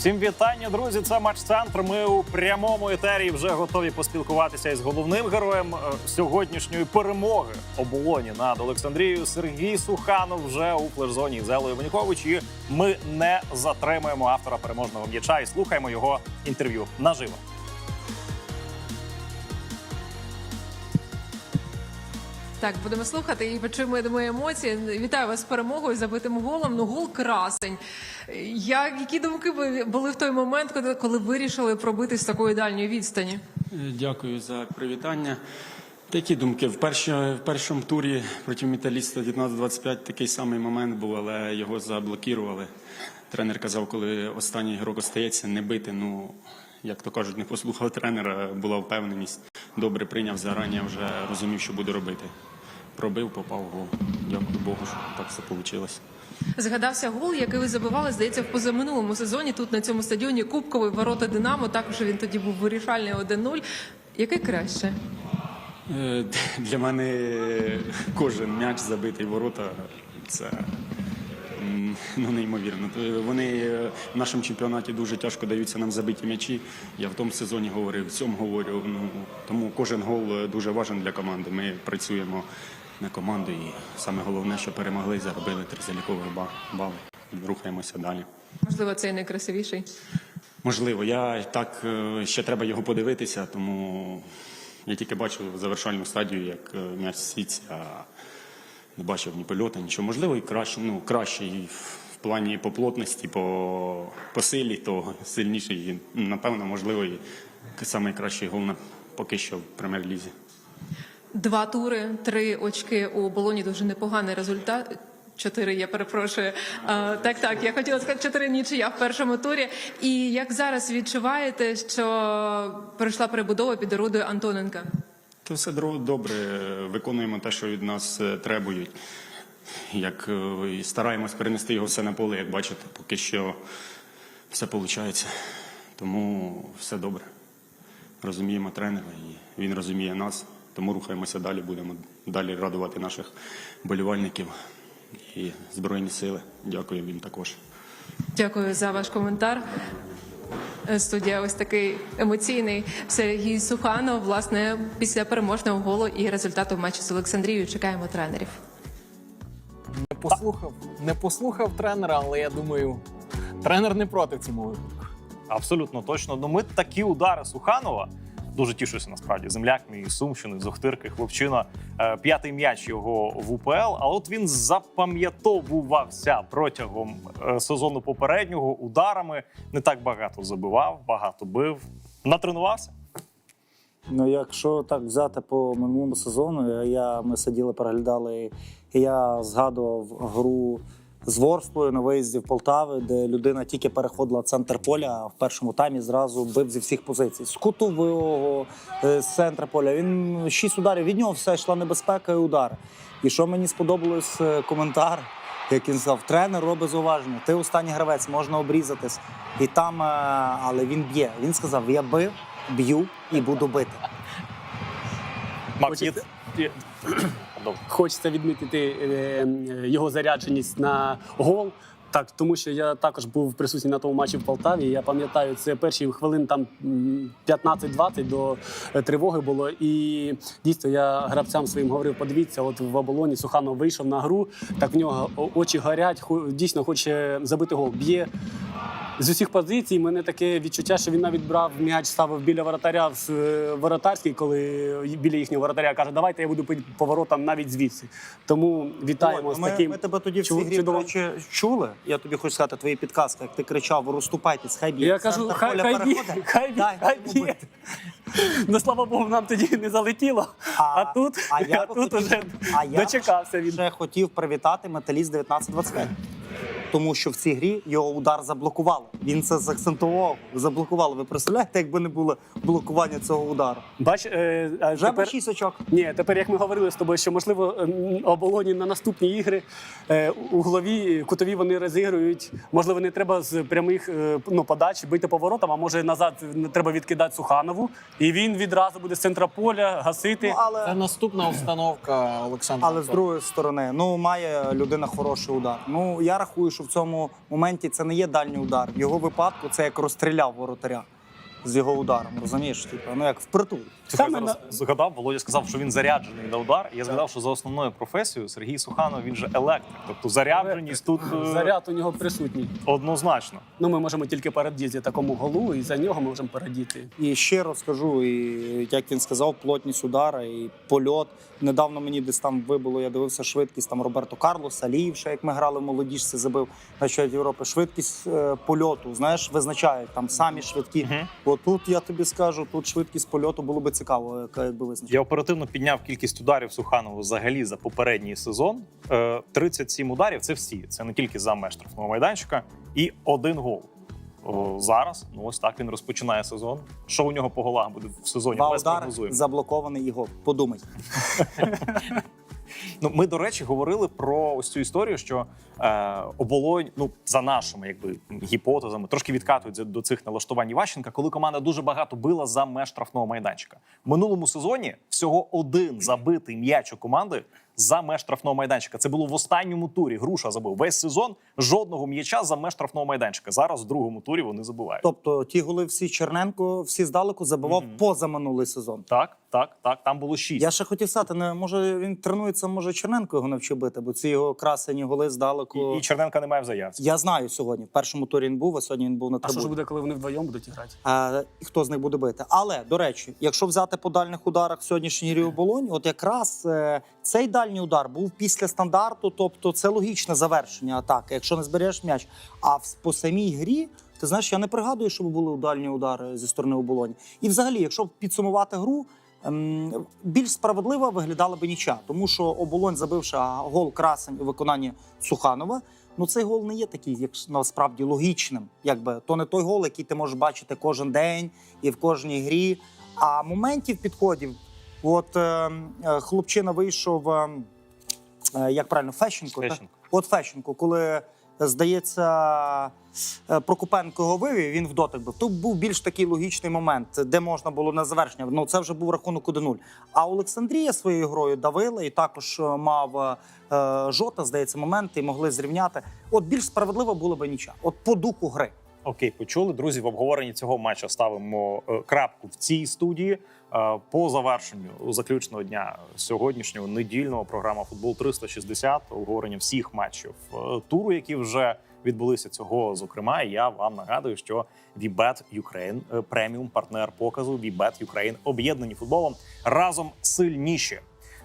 Всім вітання, друзі! Це матч центр. Ми у прямому етері вже готові поспілкуватися із головним героєм е, сьогоднішньої перемоги оболоні над Олександрією. Сергій Суханов вже у флеш-зоні з. І ми не затримуємо автора переможного м'яча і слухаємо його інтерв'ю наживо. Так, будемо слухати і почуємо, я думаю, емоції. Вітаю вас з перемогою, забитим голом. Ну, гол красень. Як, які думки ви були в той момент, коли, коли вирішили пробити з такої дальньої відстані? Е, Дякую за привітання. Такі думки. В, перші, в першому турі проти металіста 19-25 такий самий момент був, але його заблокували. Тренер казав, коли останній ігрок остається, не бити. Ну, як то кажуть, не послухав тренера, була впевненість. Добре прийняв зарані, вже розумів, що буде робити. Пробив, попав в гол. Дякую Богу, що так все вийшло. Згадався гол, який ви забивали, здається, в позаминулому сезоні. Тут на цьому стадіоні Кубковий ворота Динамо. Також він тоді був вирішальний 1-0. Який краще? Е, Для мене кожен м'яч забитий ворота це ну, неймовірно. Вони е, в нашому чемпіонаті дуже тяжко даються нам забиті м'ячі. Я в тому сезоні говорив, в цьому говорю. Ну, тому кожен гол е, дуже важен для команди. Ми працюємо на команду і саме головне, що перемогли, заробили три залікових ба- бали. Рухаємося далі. Можливо, цей найкрасивіший. Можливо, я так е, ще треба його подивитися, тому я тільки бачив завершальну стадію, як е, м'яч сіться, не бачив ні польоту, нічого. Можливо, і краще, ну, краще і в плані по плотності, по, по силі, то сильніший. І, напевно, можливо, і найкращий гол на, поки що в прем'єр-лізі. Два тури, три очки у болоні дуже непоганий результат. Чотири, я перепрошую. А, так, так, я хотіла сказати чотири нічия в першому турі. І як зараз відчуваєте, що пройшла перебудова під орудою Антоненка? То все добре, виконуємо те, що від нас е, требують. Як е, і стараємось перенести його все на поле, як бачите, поки що все виходить. Тому все добре. Розуміємо тренера, і він розуміє нас. Тому рухаємося далі, будемо далі радувати наших болівальників і Збройні сили. Дякую їм також. Дякую за ваш коментар. Е, Студія ось такий емоційний Сергій Суханов. Власне, після переможного голу і результату матчу з Олександрією чекаємо тренерів. Не послухав, не послухав тренера, але я думаю, тренер не проти цьому випадку. Абсолютно точно. Ну ми такі удари Суханова. Дуже тішуся насправді. Земляк мій Сумщини, з Охтирки, хлопчина. Е, П'ятий м'яч його в УПЛ. Але от він запам'ятовувався протягом е, сезону попереднього ударами. Не так багато забивав, багато бив. Натренувався. Ну, якщо так взяти по минулому сезону, я, ми сиділи, переглядали, і я згадував гру з Ворсклою на виїзді в Полтави, де людина тільки переходила центр поля, а в першому таймі зразу бив зі всіх позицій. З кутового, е, з центра поля. Він шість ударів від нього все йшла небезпека і удар. І що мені сподобалось е, коментар, як він сказав, тренер робить зауваження. Ти останній гравець, можна обрізатись. І там, е, але він б'є. Він сказав: я бив, б'ю і буду бити. Макіт. Хочеться відмітити е, його зарядженість на гол. Так, тому що я також був присутній на тому матчі в Полтаві. Я пам'ятаю, це перші хвилин там м, 15-20 до е, тривоги було. І дійсно я гравцям своїм говорив: подивіться, от в оболоні Суханов вийшов на гру, так в нього очі горять, дійсно хоче забити гол. Б'є з усіх позицій. Мене таке відчуття, що він навіть брав м'яч, ставив біля воротаря в е, воротарський, коли біля їхнього воротаря каже, давайте я буду пити поворотом навіть звідси. Тому вітаємо з ми, таким. ми тебе тоді в цій чу- грі, до речі, чули. Я тобі хочу сказати твої підказки, як ти кричав, розступайтесь, хай б'є. Я кажу, хай, б'є, хай б'є, хай б'є. Ну, слава Богу, нам тоді не залетіло. А, тут, а я а тут хотів- уже а я дочекався він. Ще хотів привітати металіст 1925. Тому що в цій грі його удар заблокували. Він це заакцентував, заблокували. Ви представляєте, якби не було блокування цього удару? Бач, е, а Вже тепер, 6 очок. Ні, тепер як ми говорили з тобою, що можливо ем, оболоні на наступні ігри е, углові кутові вони розігрують. Можливо, не треба з прямих е, ну, подач бити поворотом, а може назад не треба відкидати Суханову, і він відразу буде з центра поля гасити. Ну, але Це наступна установка Олександра. Але з другої сторони, ну має людина хороший удар. Ну я рахую, що що в цьому моменті це не є дальній удар. В його випадку це як розстріляв воротаря з його ударом. Розумієш? Типу, ну як впритул. Саме зараз згадав, Володя сказав, що він заряджений на удар. Я згадав, що за основною професією Сергій Суханов він же електрик. Тобто зарядженість тут е, Заряд у нього присутній. однозначно. Ну, ми можемо тільки порадіти такому голу, і за нього ми можемо порадіти. І ще раз скажу, і як він сказав, плотність удара і польот. Недавно мені десь там вибило, я дивився швидкість там Роберто Карлос, Аліїв, ще як ми грали в молодіжці, забив на чемпіонаті Європи. Швидкість е, польоту, знаєш, визначають там самі швидкі. Мгм. Отут я тобі скажу, тут швидкість польоту було би цікаво, якби визначити. Я оперативно підняв кількість ударів Суханову взагалі за попередній сезон. Е, 37 ударів це всі. Це не тільки за меж штрафного майданчика, і один гол. О, зараз, ну ось так він розпочинає сезон. Що у нього по голах буде в сезоні? Два удари заблокований його. Подумай. Ну, ми, до речі, говорили про ось цю історію, що е, оболонь, ну за нашими якби гіпотезами, трошки відкатується до цих налаштувань Іващенка, коли команда дуже багато била за меж штрафного майданчика. В минулому сезоні всього один забитий м'яч у команди за меж штрафного майданчика. Це було в останньому турі. Груша забив весь сезон жодного м'яча за меж штрафного майданчика. Зараз в другому турі вони забувають. Тобто ті голи всі Черненко, всі здалеку забивав Мгм. поза минулий сезон. Так, так, так. Там було шість. Я ще хотів сказати, не може він тренується, може Черненко його навчив бити, бо ці його красені голи здалеку. І, і Черненка немає в заявці. Я знаю сьогодні. В першому турі він був, а сьогодні він був на А що ж буде, коли вони вдвоєм будуть грати? А, і хто з них буде бити? Але до речі, якщо взяти по дальних ударах сьогоднішній грі у Болоні, от якраз е, цей дальній удар був після стандарту, тобто це логічне завершення атаки, якщо не збереш м'яч. А по самій грі. Ти знаєш, я не пригадую, щоб були дальні удари зі сторони оболоні. І взагалі, якщо підсумувати гру, ем, більш справедлива виглядала би ніча, тому що оболонь, забивши гол красень у виконанні Суханова, ну цей гол не є такий, як насправді логічним. Якби то не той гол, який ти можеш бачити кожен день і в кожній грі. А моментів підходів, от е, е, хлопчина вийшов, е, е, як правильно, Фещенко. так? Фещенко. От Фещенко, коли здається, е, Прокопенко його вивів, він в дотик був. Тут був більш такий логічний момент, де можна було на завершення. Ну це вже був рахунок 1-0. А Олександрія своєю грою давила і також е, мав е, е, жота, здається, моменти і могли зрівняти. От більш справедливо було би ніча. От по духу гри. Окей, почули друзі. В обговоренні цього матчу ставимо е, крапку в цій студії. Е, По завершенню заключного дня сьогоднішнього недільного програма Футбол 360 обговорення всіх матчів е, туру, які вже відбулися цього. Зокрема, я вам нагадую, що Вібет Ukraine е, преміум партнер показу Вібет Юкраїн об'єднані футболом разом сильніші.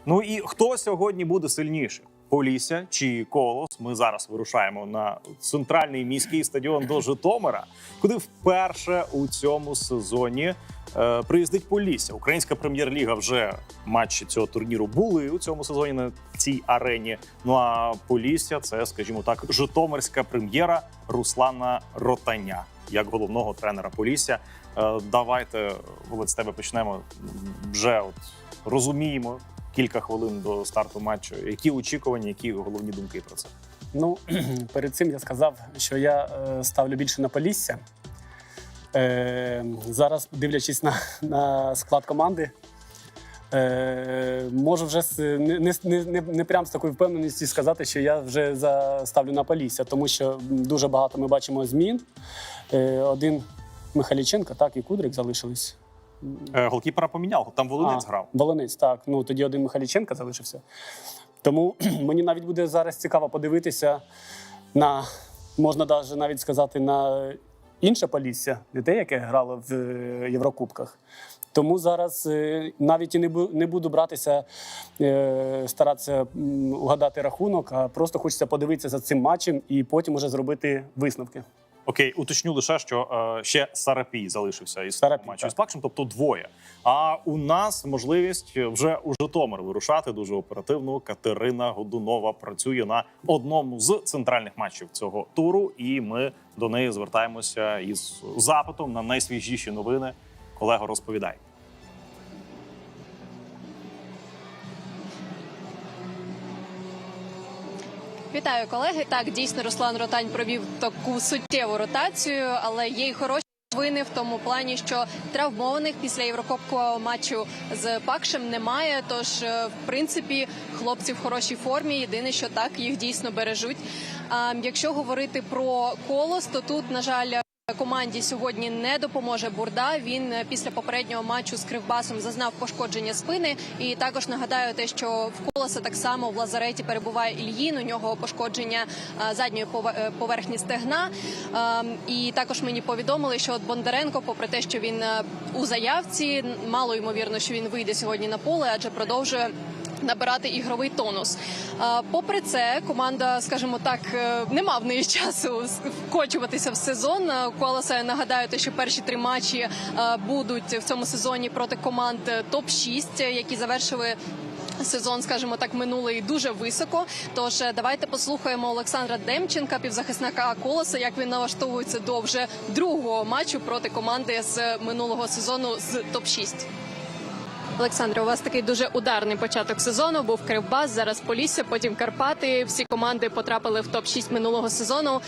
Ну і хто сьогодні буде сильніше? Полісся чи Колос. Ми зараз вирушаємо на центральний міський стадіон до Житомира, куди вперше у цьому сезоні е, приїздить Полісся. Українська прем'єр-ліга вже матчі цього турніру були у цьому сезоні на цій арені. Ну а Полісся це, скажімо так, Житомирська прем'єра Руслана Ротаня як головного тренера Полісся. Е, давайте з тебе почнемо. Вже от розуміємо кілька хвилин до старту матчу. Які очікування, які головні думки про це? Ну, перед цим я сказав, що я е, ставлю більше на Полісся. Е, зараз, дивлячись на, на склад команди, е, можу вже не, не, не, не прям з такою впевненістю сказати, що я вже ставлю на Полісся, тому що дуже багато ми бачимо змін. Е, один Михайліченко, так, і Кудрик залишились. Е, Голкіпера поміняв, там Волинець А, грав. Волинець, так. Ну тоді один Михайліченко залишився. Тому мені навіть буде зараз цікаво подивитися на, можна даже навіть сказати, на інше Полісся, те, яке грало в е, Єврокубках. Тому зараз е, навіть і не бу- не буду братися, е, старатися м, угадати рахунок, а просто хочеться подивитися за цим матчем і потім уже зробити висновки. Окей, уточню лише, що е, ще Сарапій залишився із Сарапій, матчу так. з Пакшем, тобто двоє. А у нас можливість вже у Житомир вирушати дуже оперативно. Катерина Годунова працює на одному з центральних матчів цього туру, і ми до неї звертаємося із запитом на найсвіжіші новини. Колего, розповідай. Вітаю, колеги. Так, дійсно, Руслан Ротань провів таку суттєву ротацію, але є й хороші Вини в тому плані, що травмованих після єврокубкового матчу з Пакшем немає. Тож, е, в принципі, хлопці в хорошій формі. Єдине, що так їх дійсно бережуть. А якщо говорити про колос, то тут, на жаль, Команді сьогодні не допоможе Бурда. Він е, після попереднього матчу з Кривбасом зазнав пошкодження спини. І також нагадаю те, що в колоса так само в лазареті перебуває Ільїн. У нього пошкодження е, задньої е, поверхні стегна. Ем, І також мені повідомили, що от Бондаренко, попри те, що він у заявці, мало ймовірно, що він вийде сьогодні на поле, адже продовжує набирати ігровий тонус. Попри це, команда, скажімо так, е, нема в неї часу вкочуватися в сезон. Е, Колоса нагадаю, те, що перші три матчі е, будуть в цьому сезоні проти команд топ 6 які завершили. Сезон, скажімо так, минулий дуже високо. Тож давайте послухаємо Олександра Демченка, півзахисника Колоса, як він налаштовується до вже другого матчу проти команди з минулого сезону з топ 6 Олександре, у вас такий дуже ударний початок сезону. Був Кривбас, зараз Полісся, потім Карпати. Всі команди потрапили в топ 6 минулого сезону.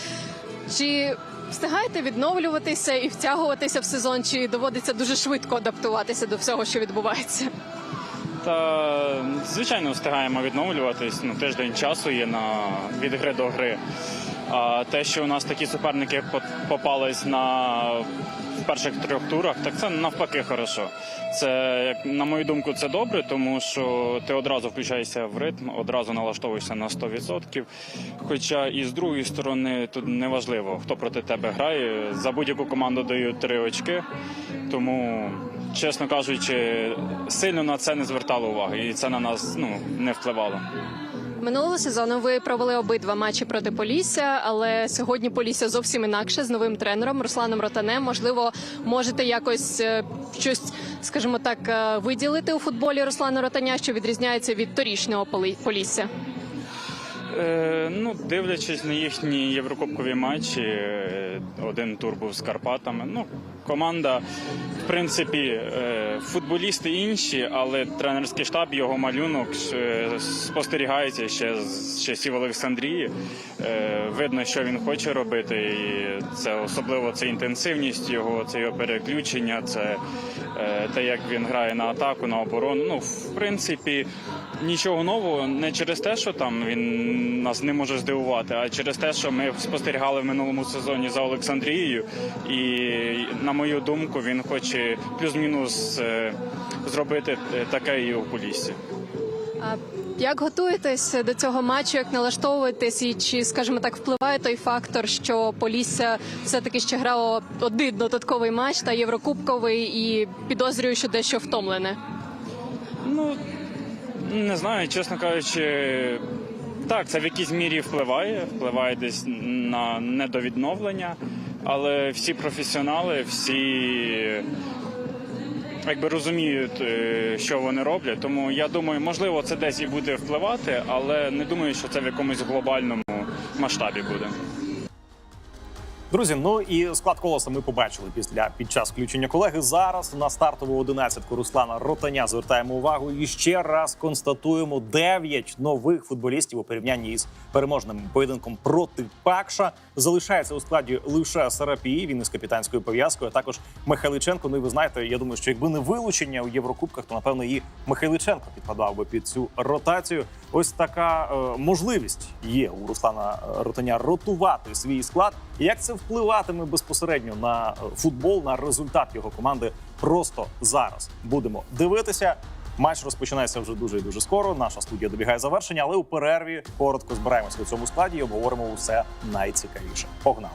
Чи встигаєте відновлюватися і втягуватися в сезон, чи доводиться дуже швидко адаптуватися до всього, що відбувається? Та звичайно встигаємо відновлюватись. Ну тиждень часу є на від гри до гри. А те, що у нас такі суперники попались на перших трьох турах, так це навпаки хорошо. Це як на мою думку, це добре, тому що ти одразу включаєшся в ритм, одразу налаштовуєшся на 100%. Хоча і з другої сторони тут неважливо, хто проти тебе грає. За будь-яку команду дають три очки. Тому, чесно кажучи, сильно на це не звертали уваги, і це на нас ну не впливало. Минулого сезону ви провели обидва матчі проти Полісся, але сьогодні Полісся зовсім інакше з новим тренером Русланом Ротанем. Можливо, можете якось е, щось, скажімо так, е, виділити у футболі Руслана Ротаня, що відрізняється від торішнього Полі- Полісся. Е, ну, дивлячись на їхні єврокубкові матчі, е, один тур був з Карпатами. Ну, команда, в принципі, е, футболісти інші, але тренерський штаб, його малюнок спостерігається ще з часів Олександрії. Видно, що він хоче робити, і це особливо це інтенсивність його, це його переключення, це те, як він грає на атаку, на оборону. Ну, в принципі, нічого нового не через те, що там він нас не може здивувати, а через те, що ми спостерігали в минулому сезоні за Олександрією, і на мою думку, він хоче плюс-мінус е, зробити е, таке і у Поліссі. А як готуєтесь до цього матчу? Як налаштовуєтесь, і чи, скажімо так, впливає той фактор, що Полісся все таки ще грало один додатковий матч та єврокубковий, і підозрюю, що дещо втомлене? Ну не знаю, чесно кажучи, так, це в якійсь мірі впливає, впливає десь на недовідновлення, але всі професіонали, всі якби розуміють, е, що вони роблять. Тому я думаю, можливо, це десь і буде впливати, але не думаю, що це в якомусь глобальному масштабі буде. Друзі, ну і склад колоса ми побачили після під час включення колеги. Зараз на стартову одинадцятку Руслана Ротаня звертаємо увагу і ще раз констатуємо 9 нових футболістів у порівнянні із переможним поєдинком проти Пакша. Залишається у складі лише Сарапії. Він із капітанською пов'язкою. а Також Михайличенко. Ну і ви знаєте, я думаю, що якби не вилучення у Єврокубках, то напевно і Михайличенко підпадав би під цю ротацію. Ось така е, можливість є у Руслана Ротаня ротувати свій склад. Як це впливатиме безпосередньо на е, футбол, на результат його команди? Просто зараз будемо дивитися. Матч розпочинається вже дуже і дуже скоро. Наша студія добігає завершення, але у перерві коротко збираємося у цьому складі і обговоримо усе найцікавіше. Погнали!